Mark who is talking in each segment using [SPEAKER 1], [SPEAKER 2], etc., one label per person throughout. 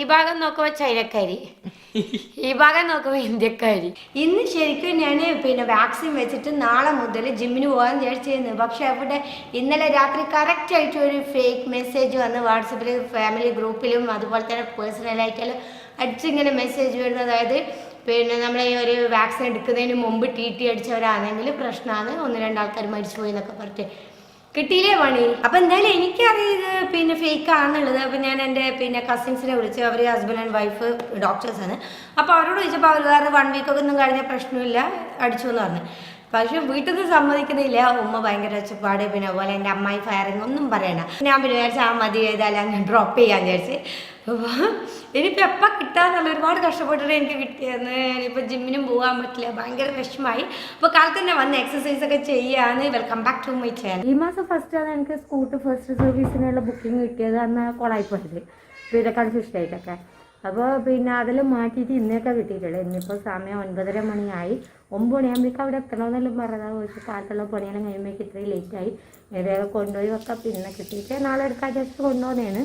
[SPEAKER 1] ഈ ഭാഗം നോക്കുമ്പോൾ ചൈനക്കാരി. ഈ ഭാഗം നോക്കുമ്പോൾ ഇന്ത്യക്കാരി. ഇന്ന് ശരിക്കും ഞാൻ പിന്നെ വാക്സിൻ വെച്ചിട്ട് നാളെ മുതൽ ജിമ്മിന് പോകാൻ വിചാരിച്ചിരുന്നു പക്ഷെ അവിടെ ഇന്നലെ രാത്രി കറക്റ്റ് ആയിട്ട് ഒരു ഫേക്ക് മെസ്സേജ് വന്ന് വാട്സപ്പിൽ ഫാമിലി ഗ്രൂപ്പിലും അതുപോലെ തന്നെ പേഴ്സണലായിട്ടെല്ലാം അടിച്ചിങ്ങനെ മെസ്സേജ് വരുന്നത്. അതായത് പിന്നെ നമ്മൾ ഈ ഒരു വാക്സിൻ എടുക്കുന്നതിന് മുമ്പ് ടി ടി അടിച്ചവരാണെങ്കിൽ പ്രശ്നമാണ് ഒന്ന് രണ്ടാൾക്കാർ മരിച്ചുപോയി എന്നൊക്കെ പറഞ്ഞിട്ട്. കിട്ടിയില്ലേ പണി അപ്പൊ എന്തായാലും എനിക്കറിയത് പിന്നെ ഫേക്ക് ആണെന്നുള്ളത്. അപ്പൊ ഞാൻ എന്റെ പിന്നെ കസിൻസിനെ വിളിച്ചു. അവർ ഹസ്ബൻഡ് ആൻഡ് വൈഫ് ഡോക്ടേഴ്സ് ആണ്. അപ്പൊ അവരോട് ചോദിച്ചപ്പോൾ അവർ വേറെ വൺ വീക്ക് ഒക്കെ ഒന്നും കഴിഞ്ഞ പ്രശ്നമില്ല. അടിച്ചു എന്ന് പറഞ്ഞു. പക്ഷെ വീട്ടിൽ നിന്ന് സമ്മതിക്കുന്നില്ല. ഉമ്മ ഭയങ്കര ഒച്ചപ്പാട്. പിന്നെ അതുപോലെ എന്റെ അമ്മായി ഫയറിങ് ഒന്നും പറയണ്ട. ഞാൻ പിന്നെ വിചാരിച്ചാൽ ആ മതി ചെയ്താലും ഡ്രോപ്പ് ചെയ്യാൻ വിചാരിച്ച്. ഇനിയിപ്പോൾ എപ്പോൾ കിട്ടാന്നുള്ള ഒരുപാട് കഷ്ടപ്പെട്ടിട്ട് എനിക്ക് കിട്ടിയെന്ന് ഇനിയിപ്പോൾ ജിമ്മിനും പോകാൻ പറ്റില്ല. ഭയങ്കര വിഷമമായി അപ്പോൾ കാലത്ത് തന്നെ വന്ന് എക്സസൈസ് ഒക്കെ ചെയ്യാന്ന് welcome back to my channel ഈ മാസം ഫസ്റ്റ് ആണ് എനിക്ക് സ്കൂട്ടർ ഫസ്റ്റ് സർവീസിനുള്ള ബുക്കിംഗ് കിട്ടിയത്. അന്ന് കൊളായിപ്പോയത്. വീരക്കാട് ഫിഷ് ആയിട്ടൊക്കെ അപ്പോൾ പിന്നെ അതിൽ മാറ്റിയിട്ട് ഇന്നേക്കാ കിട്ടിയിട്ടുള്ളത് ഇന്നിപ്പോൾ സമയം ഒൻപതര മണിയായി. ഒമ്പത് മണിയാകുമ്പോഴേക്കും അവിടെ എത്തണമെന്നെല്ലാം പറഞ്ഞതാണ് ചോദിച്ചു കാലത്തുള്ള പണിയെല്ലാം കഴിയുമ്പോഴേക്ക് ഇത്രയും ലേറ്റായി വേഗം കൊണ്ടുപോയി വെക്കാം. പിന്നെ കിട്ടിയിട്ട് നാളെ എടുക്കാൻ ജസ്റ്റ് കൊണ്ടുപോകുന്നതാണ്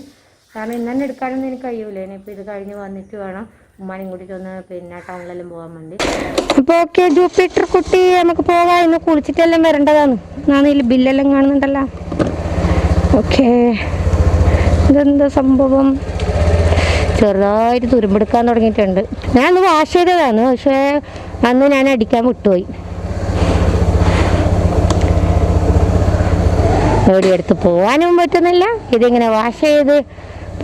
[SPEAKER 1] കാരണം ഇന്ന് എടുക്കാനൊന്നും എനിക്ക് കഴിയൂല. ഇനിയിപ്പോൾ ഇത് കഴിഞ്ഞ് വന്നിട്ട് വേണം ഉമ്മാനും കൂട്ടിയിട്ട് ഒന്ന് പിന്നെ ടൗണിലെല്ലാം പോകാൻ വേണ്ടി. ഇപ്പൊ ഓക്കെ ജൂപ്പിറ്റർ കുട്ടി നമുക്ക് പോകാം ഇന്ന് കുളിച്ചിട്ടെല്ലാം വരേണ്ടതാണ്. ഞാൻ ഇതിൽ ബില്ലെല്ലാം കാണുന്നുണ്ടല്ലോ. ഓക്കെ. ഇതെന്താ സംഭവം? ചെറുതായിട്ട് തുരുമ്പെടുക്കാൻ തുടങ്ങിയിട്ടുണ്ട്. ഞാൻ അന്ന് വാഷ് ചെയ്തതാണ്. പക്ഷേ അന്ന് ഞാൻ അടിക്കാൻ വിട്ടുപോയി. എവിടെ എടുത്ത് പോകാനും പറ്റുന്നില്ല. ഇതിങ്ങനെ വാഷ് ചെയ്ത്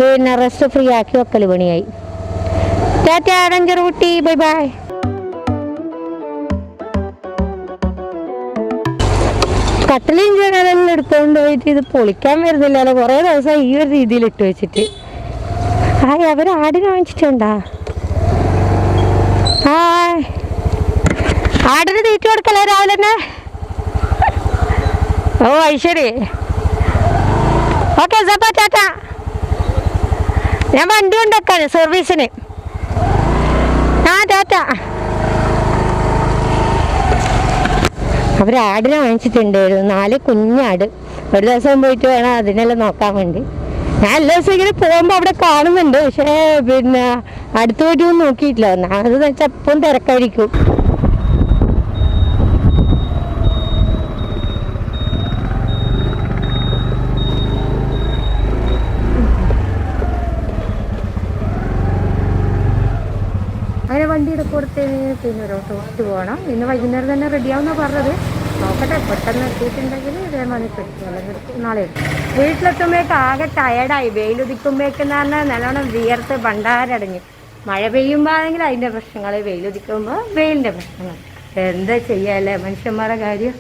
[SPEAKER 1] പിന്നെ റെസ്റ്റ് ഫ്രീ ആക്കി വെക്കൽ പണിയായി. കുട്ടി ബൈ ബൈ കട്ടിലും ജനലെല്ലാം എടുത്തോണ്ട് പോയിട്ട് ഇത് പൊളിക്കാൻ വരുന്നില്ലല്ലോ. കുറേ ദിവസം ഈ ഒരു രീതിയിൽ ഇട്ട് വെച്ചിട്ട്. ഹായ് അവർ ആടിനെ വാങ്ങിച്ചിട്ടുണ്ടാ ഹായ്. ആടിന് തീറ്റ കൊടുക്കല്ലേ രാവിലെ തന്നെ? ഓ ഐശ്വരി ഓക്കെ സപ്പ ഞാൻ വണ്ടി കൊണ്ടൊക്കെ സർവീസിന് ആ ടാറ്റ. അവർ ആടിനെ ഒരു നാല് കുഞ്ഞാട്. ഒരു ദിവസം പോയിട്ട് വേണം അതിനെല്ലാം നോക്കാൻ വേണ്ടി. ഞാൻ എല്ലാ ദിവസവും ഇങ്ങനെ പോകുമ്പോൾ അവിടെ കാണുന്നുണ്ട്. പക്ഷേ പിന്നെ അടുത്ത് പോയിട്ടൊന്നും നോക്കിയിട്ടില്ല. ഒന്നാമത് വെച്ചാൽ എപ്പം തിരക്കായിരിക്കും. പിന്നെ ഒരു ടോസ്റ്റ് പോകണം. ഇന്ന് വൈകുന്നേരം തന്നെ റെഡിയാവുന്ന പറഞ്ഞത്. നോക്കട്ടെ പെട്ടെന്ന് എത്തിയിട്ടുണ്ടെങ്കിൽ ഇതേ മണിക്ക് അല്ലെങ്കിൽ നാളെ വീട്ടിലെത്തുമ്പോഴേക്ക് ആകെ ടയർഡായി വെയിലുദിക്കുമ്പോഴേക്കെന്ന് പറഞ്ഞാൽ നല്ലോണം വിയർത്ത് ഭണ്ടാരടങ്ങി മഴ പെയ്യുമ്പോൾ ആണെങ്കിൽ അതിന്റെ പ്രശ്നങ്ങൾ. വെയിലുദിക്കുമ്പോൾ വെയിലിന്റെ പ്രശ്നങ്ങൾ. എന്താ ചെയ്യാല്ലേ മനുഷ്യന്മാരുടെ കാര്യം.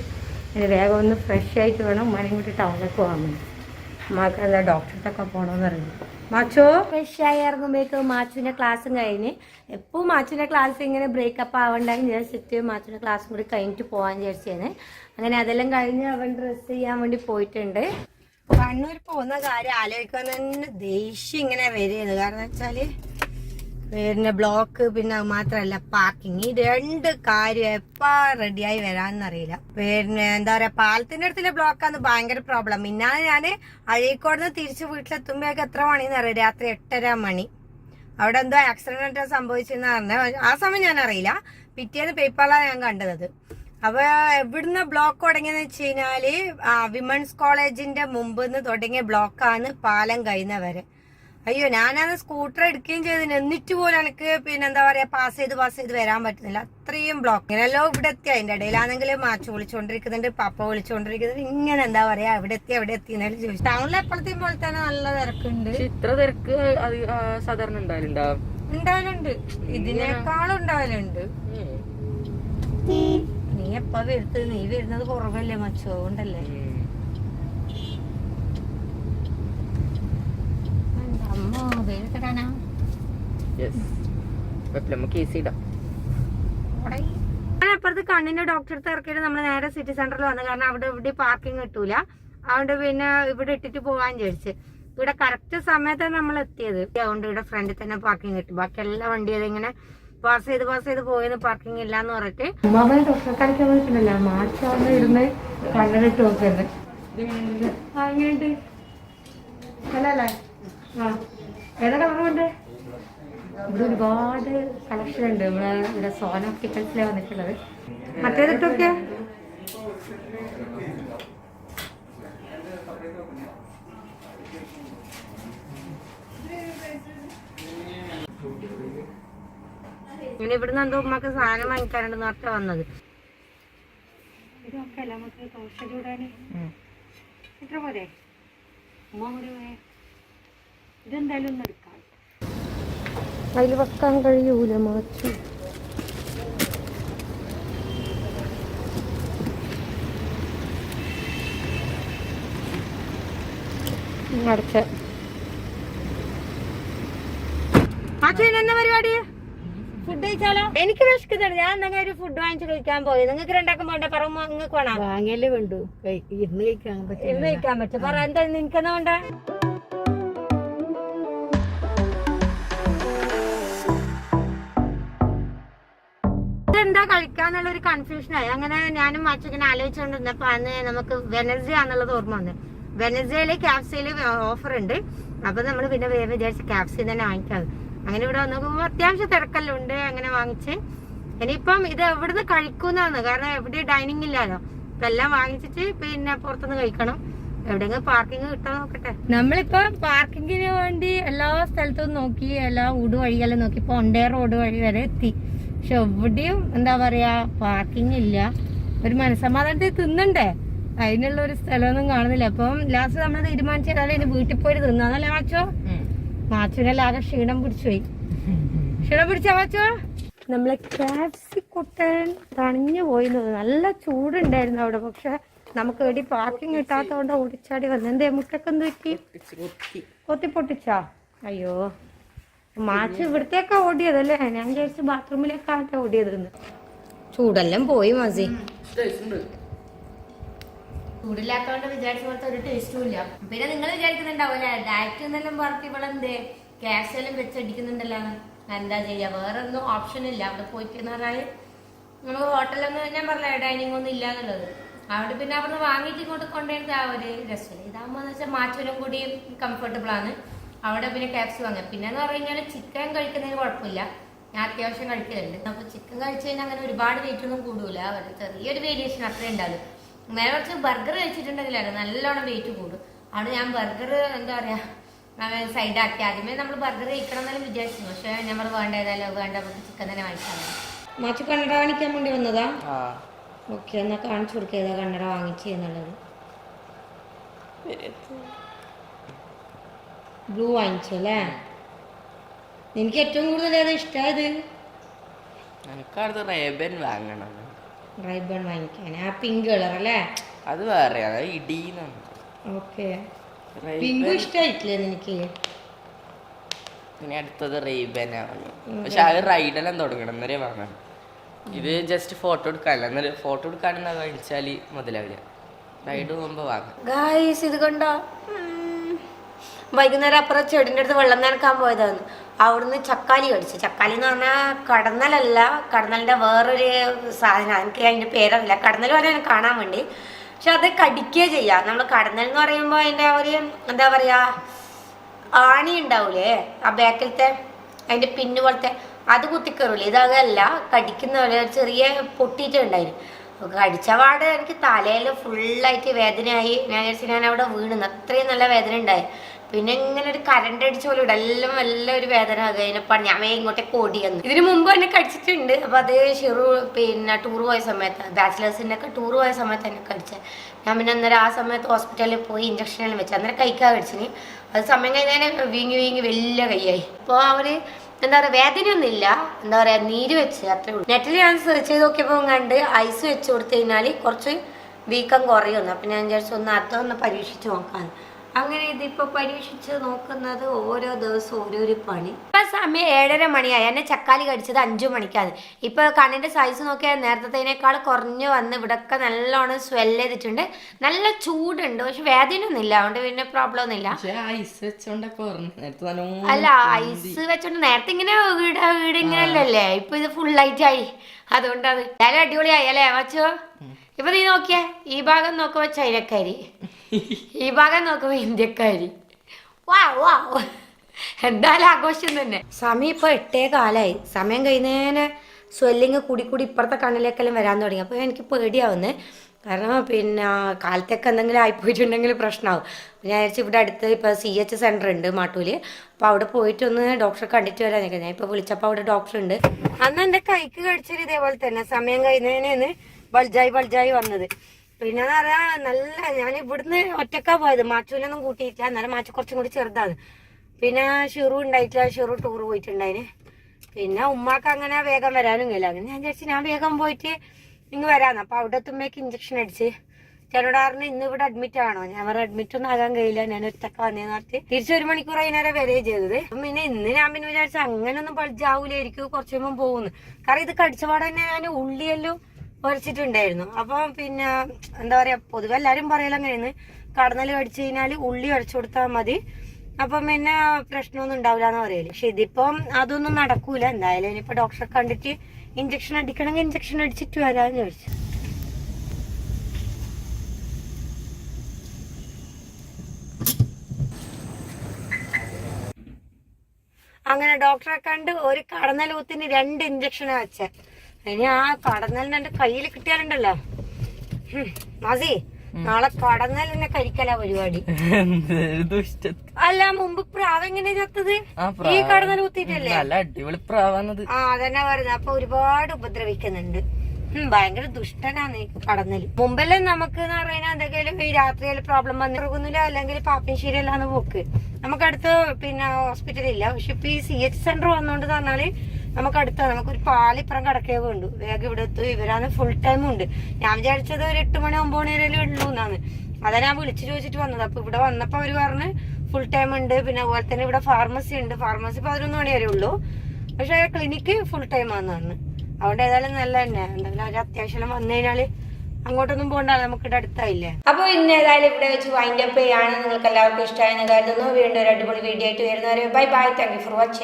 [SPEAKER 1] ഇനി വേഗം ഒന്ന് ഫ്രഷ് ആയിട്ട് വേണം. മണിയും കൂട്ടി ടൗണിലേക്ക് പോകാൻ വേണ്ടി. അമ്മയ്ക്ക് എന്താ ഡോക്ടറിട്ടൊക്കെ പോകണമെന്ന് അറിയില്ല. മാച്ചോ? ഫ്രഷ് ആയി ഇറങ്ങുമ്പോഴേക്കും മാച്ചുവിന്റെ ക്ലാസ്സും കഴിഞ്ഞ്. എപ്പോൾ മാച്ചുവിന്റെ ക്ലാസ് ഇങ്ങനെ ബ്രേക്കപ്പ് ആവണ്ടെന്ന് വിചാരിച്ചിട്ട് മാച്ചുവിന്റെ ക്ലാസ്സും കൂടി കഴിഞ്ഞിട്ട് പോവാൻ വിചാരിച്ചേന്. അങ്ങനെ അതെല്ലാം കഴിഞ്ഞ് അവൻ ഡ്രസ് ചെയ്യാൻ വേണ്ടി പോയിട്ടുണ്ട്. കണ്ണൂർ പോകുന്ന കാര്യം ആലോചിക്കാൻ തന്നെ ദേഷ്യം ഇങ്ങനെ വരികയാണ്. കാരണം വെച്ചാൽ പിന്നെ ബ്ലോക്ക് പിന്നെ മാത്രല്ല പാർക്കിംഗ് ഈ രണ്ട് കാര്യം എപ്പാ റെഡിയായി വരാന്നറിയില്ല. പിന്നെ എന്താ പറയാ പാലത്തിന്റെ അടുത്തുള്ള ബ്ലോക്കാന്ന് ഭയങ്കര പ്രോബ്ലം പിന്നെ ഞാൻ അഴീക്കോട് നിന്ന് തിരിച്ച് വീട്ടിലെത്തുമ്പോഴേക്ക് എത്ര മണിന്ന് അറിയാം രാത്രി എട്ടര മണി. അവിടെ എന്തോ ആക്സിഡന്റ് സംഭവിച്ചെന്ന് പറഞ്ഞ. ആ സമയം ഞാൻ അറിയില്ല പിറ്റേന്ന് പേപ്പറിലാണ് ഞാൻ കണ്ടത്. അപ്പൊ എവിടുന്ന് ബ്ലോക്ക് തുടങ്ങിയെന്ന് വെച്ച് കഴിഞ്ഞാൽ വിമൻസ് കോളേജിന്റെ മുമ്പ് നിന്ന് തുടങ്ങിയ ബ്ലോക്കാണ് പാലം കഴിയുന്നവരെ. അയ്യോ ഞാനത് സ്കൂട്ടർ എടുക്കുകയും ചെയ്തിന് എന്നിട്ട് പോലും എനിക്ക് പിന്നെ എന്താ പറയാ പാസ് ചെയ്ത് പാസ് ചെയ്ത് വരാൻ പറ്റുന്നില്ല. അത്രയും ബ്ലോക്ക് ഇങ്ങനെയല്ലോ ഇവിടെ എത്തി അതിന്റെ ഇടയിലാണെങ്കിൽ മാച്ച് വിളിച്ചോണ്ടിരിക്കുന്നുണ്ട് പപ്പ വിളിച്ചോണ്ടിരിക്കുന്നുണ്ട്. ഇങ്ങനെ എന്താ പറയാ ഇവിടെ എത്തി എവിടെ എത്തി എന്നാലും ചോദിച്ചു. ടൗണിൽ എപ്പോഴത്തെയും പോലെ തന്നെ നല്ല തിരക്കുണ്ട്.
[SPEAKER 2] ഇത്ര തിരക്ക് സാധാരണ ഉണ്ടാവലുണ്ടാവും
[SPEAKER 1] ഉണ്ടാവലുണ്ട്. ഇതിനേക്കാളും ഉണ്ടാവലുണ്ട്. നീ എപ്പ വരുത്തത് നീ വരുന്നത് കുറവല്ലേ മച്ചോ? കൊണ്ടല്ലേ വെയിലിട്ടാനാ
[SPEAKER 2] യെസ് കുഴപ്പമില്ല നമുക്ക് ഈസി ഇടാം
[SPEAKER 1] അപ്പുറത്ത് കണ്ണിന്റെ ഡോക്ടറെ ഇറക്കിയിട്ട് നമ്മൾ നേരെ സിറ്റി സെന്ററിൽ വന്നു. കാരണം അവിടെ ഇവിടെ പാർക്കിംഗ് കിട്ടൂല. അതുകൊണ്ട് പിന്നെ ഇവിടെ ഇട്ടിട്ട് പോകാൻ വിചാരിച്ച്. ഇവിടെ കറക്റ്റ് സമയത്താണ് നമ്മൾ എത്തിയത്. അതുകൊണ്ട് ഇവിടെ ഫ്രണ്ടിൽ തന്നെ പാർക്കിംഗ് കിട്ടും. ബാക്കി എല്ലാ വണ്ടിയത് ഇങ്ങനെ പാസ് ചെയ്ത് പാസ് ചെയ്ത് പോയെന്ന് പാർക്കിംഗ് ഇല്ല എന്ന് പറഞ്ഞിട്ട് ഡോക്ടർ ഡോക്ടറെ കാണിക്കാൻ ഇരുന്ന് നോക്കരുത്. അല്ലല്ലേ ആ. ഏതാ ഇവിടെ ഒരുപാട് കളക്ഷൻ ഉണ്ട്. നമ്മളെ ഇവിടെ സോന ഒപ്റ്റിക്കൽസിലാണ് വന്നിട്ടുള്ളത്. മറ്റേതൊക്കെ ഇങ്ങനെ ഇവിടുന്ന് എന്തോ ഉമ്മക്ക് സാധനം വാങ്ങിക്കാനുണ്ട് നേരത്തെ വന്നത്. ഇതൊക്കെ അല്ല നമുക്ക് ദോശ ചൂടാണ് ഇത്ര പോരെ? ഉമ്മ കൂടി പോയെ? ഇതെന്തായാലും ഒന്ന് എടുക്കാം. അതിൽ വെക്കാൻ കഴിയൂല മാച്ചു എന്നാ പരിപാടി ഫുഡ് കഴിച്ചാലോ എനിക്ക് വിശക്കുന്നുണ്ട്. ഞാൻ എന്തെങ്കിലും ഒരു ഫുഡ് വാങ്ങിച്ചു കഴിക്കാൻ പോയി. നിങ്ങൾക്ക് രണ്ടാക്കും വേണ്ട. പറയുമ്പോ നിങ്ങൾക്ക് വേണം?
[SPEAKER 2] വാങ്ങിയല്ലേ വേണ്ടു. ഇന്ന് കഴിക്കാൻ
[SPEAKER 1] ഇന്ന് കഴിക്കാൻ പറ്റും. പറ എന്താ നിനക്കെന്നാ വേണ്ട? എന്താ കഴിക്കാന്നുള്ള ഒരു കൺഫ്യൂഷനായി അങ്ങനെ ഞാനും മച്ചങ്ങനെ ആലോചിച്ചുകൊണ്ടിരുന്നപ്പോ അന്ന് നമുക്ക് വെനസ്ഡേ ആണെന്നുള്ളത് ഓർമ്മ വന്നു. വെനസ്ഡേയിലെ ക്യാപ്സിയിൽ ഓഫർ ഉണ്ട്. അപ്പൊ നമ്മൾ പിന്നെ വേറെ വിചാരിച്ച ക്യാപ്സി തന്നെ വാങ്ങിക്കാം അങ്ങനെ ഇവിടെ വന്നു അത്യാവശ്യം തിരക്കെല്ലാം ഉണ്ട് അങ്ങനെ വാങ്ങിച്ച്. ഇനിയിപ്പം ഇത് എവിടുന്ന് കഴിക്കുന്നതാണ് കാരണം എവിടെ ഡൈനിങ് ഇല്ലല്ലോ ഇപ്പൊ എല്ലാം വാങ്ങിച്ചിട്ട് പിന്നെ പുറത്തുനിന്ന് കഴിക്കണം. എവിടെയെങ്കിലും പാർക്കിംഗ് കിട്ടാൻ നോക്കട്ടെ. നമ്മളിപ്പോ പാർക്കിങ്ങിന് വേണ്ടി എല്ലാ സ്ഥലത്തും നോക്കി എല്ലാ ഊട് വഴിയെല്ലാം നോക്കി ഇപ്പൊ ഒണ്ടേ റോഡ് വഴി വരെ എത്തി. പക്ഷെ എവിടെയും എന്താ പറയാ പാർക്കിംഗ് ഇല്ല. ഒരു മനസ്സമാധാനത്തിൽ തിന്നണ്ടേ? അതിനുള്ള ഒരു സ്ഥലമൊന്നും കാണുന്നില്ല. അപ്പം ലാസ്റ്റ് നമ്മൾ തീരുമാനിച്ചാൽ ഇനി വീട്ടിൽ പോയി തിന്നാന്നല്ലേ മാച്ചോ? മാച്ചോനെ ആകെ ക്ഷീണം പിടിച്ചുപോയി ക്ഷീണം പിടിച്ചാ മാച്ചോ? നമ്മളെ ക്യാപ്സി കൊട്ടൻ തണിഞ്ഞു പോയിരുന്നത്. നല്ല ചൂടുണ്ടായിരുന്നു അവിടെ. പക്ഷെ നമുക്ക് എടി പാർക്കിംഗ് കിട്ടാത്തതുകൊണ്ട് ഓടിച്ചാടി വന്നു. എന്തേ മുട്ടക്കെന്ത് പറ്റി? കൊത്തി പൊട്ടിച്ചാ? അയ്യോ. മാച്ച് ഇവിടത്തേക്കാ ഓടിയതല്ലേ? ഞാൻ വിചാരിച്ചു ബാത്റൂമിലേക്കാട്ടെ ഓടിയത് ചൂടെല്ലാം പോയി മസി. ചൂടില്ലാത്തോണ്ട് വിചാരിച്ച പോലത്തെ ഒരു ടേസ്റ്റും ഇല്ല പിന്നെ നിങ്ങൾ വിചാരിക്കുന്നുണ്ടാവില്ല ഡയറ്റ് എന്നെല്ലാം പറഞ്ഞ് ഇവളെന്തേ ക്യാഷെല്ലാം വെച്ചടിക്കുന്നുണ്ടല്ലോ എന്താ ചെയ്യാ? വേറെ ഒന്നും ഓപ്ഷൻ ഇല്ല. അവിടെ ഹോട്ടലൊന്നും ഞാൻ പറഞ്ഞ ഡൈനിങ് ഒന്നും ഇല്ല എന്നുള്ളത്. അവിടെ പിന്നെ അവിടെ വാങ്ങിയിട്ട് ഇങ്ങോട്ട് കൊണ്ടുവരുന്നത് ആ ഒരു രസം ഇതാകുമ്പോ വെച്ചാൽ മാച്ചൂരും കൂടി കംഫർട്ടബിൾ ആണ്. അവിടെ പിന്നെ ക്യാപ്സ് വാങ്ങാം പിന്നെ എന്ന് പറഞ്ഞു കഴിഞ്ഞാൽ ചിക്കൻ കഴിക്കുന്നതിന് കുഴപ്പമില്ല. ഞാൻ അത്യാവശ്യം കഴിക്കലുണ്ട്. അപ്പൊ ചിക്കൻ കഴിച്ചു കഴിഞ്ഞാൽ അങ്ങനെ ഒരുപാട് വെയിറ്റ് ഒന്നും കൂടൂല. ചെറിയൊരു വേരിയേഷൻ അത്രേ ഉണ്ടാവും നേരെ കുറച്ച് ബർഗർ കഴിച്ചിട്ടുണ്ടെങ്കിലാണ് നല്ലോണം വെയിറ്റ് കൂടും. അവിടെ ഞാൻ ബർഗർ എന്താ പറയാ സൈഡാക്കി ആദ്യമേ നമ്മൾ ബർഗർ കഴിക്കണം എന്നെല്ലാം വിചാരിച്ചു പക്ഷെ നമ്മൾ വേണ്ട ഏതായാലും വേണ്ട നമുക്ക് ചിക്കൻ തന്നെ വാങ്ങിച്ചാൽ മാച്ച് കണ്ണട കാണിക്കാൻ വേണ്ടി വന്നതാ?
[SPEAKER 2] ആ.
[SPEAKER 1] ഓക്കെ എന്നാ കാണിച്ചു കൊടുക്കുക ഏതാ കണ്ണട വാങ്ങിച്ചെന്നുള്ളത് ബ്ലൂ വാങ്ങിച്ചല്ലേ എനിക്ക് ഏറ്റവും കൂടുതൽ ഏതാ ഇഷ്ടമായത്
[SPEAKER 2] എനിക്കടുത്ത് റേബൻ വാങ്ങണം.
[SPEAKER 1] റൈബൺ വാങ്ങിക്കാൻ. ആ പിങ്ക് കളർ അല്ലേ?
[SPEAKER 2] അത് വേറെ ഇടീന്നാണ്.
[SPEAKER 1] ഓക്കെ. പിങ്ക് ഇഷ്ടായിട്ടില്ലേ നിനക്ക്?
[SPEAKER 2] ഇനി അടുത്തത് റേബനാണ് പക്ഷെ അത് റൈഡെല്ലാം തുടങ്ങണം എന്നേ വാങ്ങണം. ഇത് ജസ്റ്റ് ഫോട്ടോ എടുക്കാനല്ല എന്നൊരു ഫോട്ടോ എടുക്കാനെന്നാ കഴിച്ചാൽ മുതലാവില്ല. റൈഡ് പോകുമ്പോ വാങ്ങാം.
[SPEAKER 1] ഗായ്സ് ഇത് കണ്ടോ. വൈകുന്നേരം അപ്പുറം ചെടിന്റെ അടുത്ത് വെള്ളം നനക്കാൻ പോയതാണ് അവിടുന്ന് ചക്കാലി കടിച്ചു. ചക്കാലി എന്ന് പറഞ്ഞാൽ കടന്നലല്ല കടന്നലിന്റെ വേറൊരു സാധനം. എനിക്ക് അതിന്റെ പേരറിയില്ല. കടന്നൽ പറഞ്ഞാൽ കാണാൻ വേണ്ടി. പക്ഷെ അത് കടിക്കുക ചെയ്യാം. നമ്മൾ കടന്നൽ എന്ന് പറയുമ്പോൾ അതിന്റെ ഒരു എന്താ പറയുക ആണി ഉണ്ടാവൂലേ? ആ ബാക്കിലത്തെ അതിന്റെ പിന്നു പോലത്തെ അത് കുത്തിക്കറില്ല ഇതല്ല കടിക്കുന്ന പോലെ ഒരു ചെറിയ പൊട്ടിയിട്ടുണ്ടായിരുന്നു അപ്പൊ കടിച്ച പാട് എനിക്ക് തലയിൽ ഫുള്ളായിട്ട് വേദനയായി. ഞാൻ വിചാരിച്ചു ഞാൻ അവിടെ വീണു അത്രയും നല്ല വേദന ഉണ്ടായി. പിന്നെ ഇങ്ങനെ ഒരു കരണ്ട് അടിച്ച പോലെ ഇവിടെ എല്ലാം നല്ല ഒരു വേദന കഴിഞ്ഞപ്പോൾ ഞാൻ ഇങ്ങോട്ടേക്ക് ഓടി വന്നു. ഇതിന് മുമ്പ് എന്നെ കടിച്ചിട്ടുണ്ട്. അപ്പൊ അത് ഷിറു പിന്നെ ടൂർ പോയ സമയത്ത് ബാച്ചിലേഴ്സിന്റെ ഒക്കെ ടൂർ പോയ സമയത്ത് എന്നെ കടിച്ചത് ഞാൻ പിന്നെ അന്നേരം ആ സമയത്ത് ഹോസ്പിറ്റലിൽ പോയി ഇഞ്ചക്ഷൻ എല്ലാം വെച്ചു. അന്നേരം കഴിക്കാൻ കടിച്ചിന്. അത് സമയം കഴിഞ്ഞാൽ വീങ്ങി വീങ്ങി വലിയ കൈയായി. അപ്പോൾ അവർ എന്താ പറയുക വേദനയൊന്നുമില്ല. എന്താ പറയുക നീര് വെച്ച് അത്രേ ഉള്ളൂ. നെറ്റിൽ ഞാൻ സെർച്ച് ചെയ്ത് നോക്കിയപ്പോൾ കണ്ട് ഐസ് വെച്ച് കൊടുത്തു കഴിഞ്ഞാൽ കുറച്ച് വീക്കം കുറയുന്നു. അപ്പം ഞാൻ വിചാരിച്ചു ഒന്ന് അതൊന്ന് പരീക്ഷിച്ച് നോക്കാൻ അങ്ങനെ ഇതിപ്പോ പരീക്ഷിച്ച് നോക്കുന്നത് ഓരോ ദിവസവും ഓരോരോ പണി. ഇപ്പൊ സമയം ഏഴര മണിയായി. എന്നെ ചക്കാലി കടിച്ചത് അഞ്ചു മണിക്കാണ്. ഇപ്പൊ കണ്ണിന്റെ സൈസ് നോക്കിയാൽ നേരത്തേനേക്കാൾ കുറഞ്ഞു വന്ന് ഇവിടൊക്കെ നല്ലോണം സ്വെൽ ചെയ്തിട്ടുണ്ട്. നല്ല ചൂടുണ്ട്. പക്ഷെ വേദനയൊന്നുമില്ല. അതുകൊണ്ട് പിന്നെ പ്രോബ്ലം ഒന്നുമില്ല.
[SPEAKER 2] പക്ഷെ ഐസ് വെച്ചോണ്ടൊക്കെ നേരത്തെ
[SPEAKER 1] അല്ല ഐസ് വെച്ചോണ്ട് നേരത്തെ ഇങ്ങനെ വീട് വീട് അല്ലല്ലേ ഇപ്പൊ ഇത് ഫുൾ ലൈറ്റ് ആയി. അതുകൊണ്ടാണ് അടിപൊളിയായി. അല്ലേ വച്ചോ? ഇപ്പൊ നീ നോക്കിയേ? ഈ ഭാഗം നോക്കുമ്പോ ചൈനക്കാരി. ഈ ഭാഗം നോക്കുമ്പോ ഇന്ത്യക്കാരി. വാ വാ എന്തായാലും ആഘോഷം തന്നെ. സമയം ഇപ്പൊ എട്ടേ കാലായി. സമയം കഴിഞ്ഞേനെ സ്വെല്ലിങ് കൂടി കൂടി ഇപ്പുറത്തെ കണ്ണിലേക്കെല്ലാം വരാൻ തുടങ്ങി. അപ്പോൾ എനിക്ക് പേടിയാവുന്നു. കാരണം പിന്നെ കാലത്തേക്ക് എന്തെങ്കിലും ആയിപ്പോയിട്ടുണ്ടെങ്കിൽ പ്രശ്നമാവും ഞാൻ വിചാരിച്ചു ഇവിടെ അടുത്ത് ഇപ്പോൾ സി എച്ച് സെന്റർ ഉണ്ട് മാട്ടൂൽ. അപ്പോൾ അവിടെ പോയിട്ട് ഒന്ന് ഡോക്ടറെ കണ്ടിട്ട് വരാൻ നിൽക്കുന്നത് ഞാൻ ഇപ്പോൾ വിളിച്ചപ്പോൾ അവിടെ ഡോക്ടർ ഉണ്ട്. അന്ന് എന്റെ കൈക്ക് കഴിച്ചത് ഇതേപോലെ തന്നെ. സമയം കഴിയുന്നതിന് ബൾജായി ബൾജായി വന്നത്. പിന്നെ പറയാ നല്ല ഞാൻ ഇവിടുന്ന് ഒറ്റക്കാ പോയത്. മാച്ചൂലൊന്നും കൂട്ടിയിട്ടില്ല. എന്നാലും മാച്ചു കുറച്ചും കൂടി ചെറുതാണ്. പിന്നെ ഷിറു ഉണ്ടായിട്ടില്ല. ഷിറു ടൂർ പോയിട്ടുണ്ടായിന്. പിന്നെ ഉമ്മാക്ക് അങ്ങനെ വേഗം വരാനും കഴിയില്ല. അങ്ങനെ ഞാൻ വിചാരിച്ചു ഞാൻ വേഗം പോയിട്ട് ഇങ്ങ് വരാന്ന്. അപ്പൊ അവിടെ എത്തുമ്പോഴേക്ക് ഇഞ്ചക്ഷൻ അടിച്ച് ചെറുടാറിന് ഇന്ന് ഇവിടെ അഡ്മിറ്റ് ആണോ ഞാൻ പറഞ്ഞു അഡ്മിറ്റ് ഒന്നും ആകാൻ കഴിയില്ല. ഞാൻ ഒറ്റക്ക വന്നേന്ന് പറഞ്ഞിട്ട് തിരിച്ചൊരു മണിക്കൂർ അതിനേരെ വരെ ചെയ്തത്. പിന്നെ ഇന്ന് ഞാൻ പിന്നെ വിചാരിച്ചു അങ്ങനൊന്നും പഠിച്ചാവൂലായിരിക്കും കുറച്ചു കഴിയുമ്പോൾ പോകുന്നു. കാരണം ഇത് കടിച്ചപാടെ തന്നെ ഞാൻ ഉള്ളിയെല്ലാം ഉരച്ചിട്ടുണ്ടായിരുന്നു അപ്പം പിന്നെ എന്താ പറയാ പൊതുവെ എല്ലാരും പറയല അങ്ങനെയാണ്. കടന്നൽ കടിച്ചു കഴിഞ്ഞാൽ ഉള്ളി ഉരച്ചു കൊടുത്താൽ മതി. അപ്പം പിന്നെ പ്രശ്നമൊന്നും ഉണ്ടാവില്ല എന്ന് പറയൽ. പക്ഷെ ഇതിപ്പം അതൊന്നും നടക്കൂല. എന്തായാലും ഇനിയിപ്പോ ഡോക്ടറെ കണ്ടിട്ട് ഇഞ്ചക്ഷൻ അടിക്കണമെങ്കിൽ ഇഞ്ചക്ഷൻ അടിച്ചിട്ട് വരാന്ന് ചോദിച്ചു അങ്ങനെ ഡോക്ടറെ കണ്ട് ഒരു കടന്നൽ കുത്തിന് രണ്ട് ഇഞ്ചക്ഷനാ വെച്ച. ഇനി ആ കടന്നലിന് എന്റെ കയ്യിൽ കിട്ടിയാലുണ്ടല്ലോ. മതി നാളെ കടന്നലിനെ കരിക്കല പരിപാടി. അല്ല മുമ്പ് പ്രാവ് എങ്ങനെ ചത്തത്? ഈ കടന്നൽ കുത്തിട്ടല്ലേ
[SPEAKER 2] നല്ല അടിപൊളി പ്രാവാണത്.
[SPEAKER 1] ആ അതന്നെ പറയുന്നത്. അപ്പൊ ഒരുപാട് ഉപദ്രവിക്കുന്നുണ്ട്. ഭയങ്കര ദുഷ്ടനാണ് കടന്നൽ മുമ്പെല്ലാം നമുക്ക് എന്ന് പറയുന്നത് എന്തെങ്കിലും ഈ രാത്രിയിൽ പ്രോബ്ലം വന്നിറങ്ങുന്നില്ല അല്ലെങ്കിൽ പാപ്പിൻശീലല്ലാന്ന് പോക്ക്. നമുക്ക് അടുത്ത് പിന്നെ ഹോസ്പിറ്റലില്ല പക്ഷെ ഇപ്പൊ ഈ സി എച്ച് സെന്റർ വന്നോണ്ട് പറഞ്ഞാൽ നമുക്ക് അടുത്ത നമുക്കൊരു പാലിപ്പുറം കിടക്കേ വേണ്ടു വേഗം ഇവിടെ എത്തും. ഇവരാണ് ഫുൾ ടൈം ഉണ്ട്. ഞാൻ വിചാരിച്ചത് ഒരു എട്ട് മണി ഒമ്പത് മണി വരെയല്ലേ ഉള്ളൂ എന്നാണ്. അതാ ഞാൻ വിളിച്ചു ചോദിച്ചിട്ട് വന്നത്. അപ്പൊ ഇവിടെ വന്നപ്പോ അവർ പറഞ്ഞ് ഫുൾ ടൈം ഉണ്ട്. പിന്നെ അതുപോലെ തന്നെ ഇവിടെ ഫാർമസി ഉണ്ട്. ഫാർമസി പതിനൊന്ന് മണി വരെ ഉള്ളൂ. പക്ഷെ ക്ലിനിക്ക് ഫുൾ ടൈം ആണെന്നാണ്. അതുകൊണ്ട് ഏതായാലും നല്ല തന്നെ. എന്തെങ്കിലും ഒരു അത്യാവശ്യം വന്നു കഴിഞ്ഞാൽ അങ്ങോട്ടൊന്നും പോകണ്ട നമുക്ക് ഇവിടെ അടുത്തായില്ലേ. അപ്പൊ ഇന്ന് ഏതായാലും ഇവിടെ വെച്ച് വൈൻഡപ്പ് ചെയ്യാണ്. നിങ്ങൾക്ക് എല്ലാവർക്കും ഇഷ്ടമായെന്ന് കരുതുന്നു. വീണ്ടും ഒരു അടിപൊളി വീഡിയോ ആയിട്ട് വരുന്നവരെ. Bye bye thank you for watching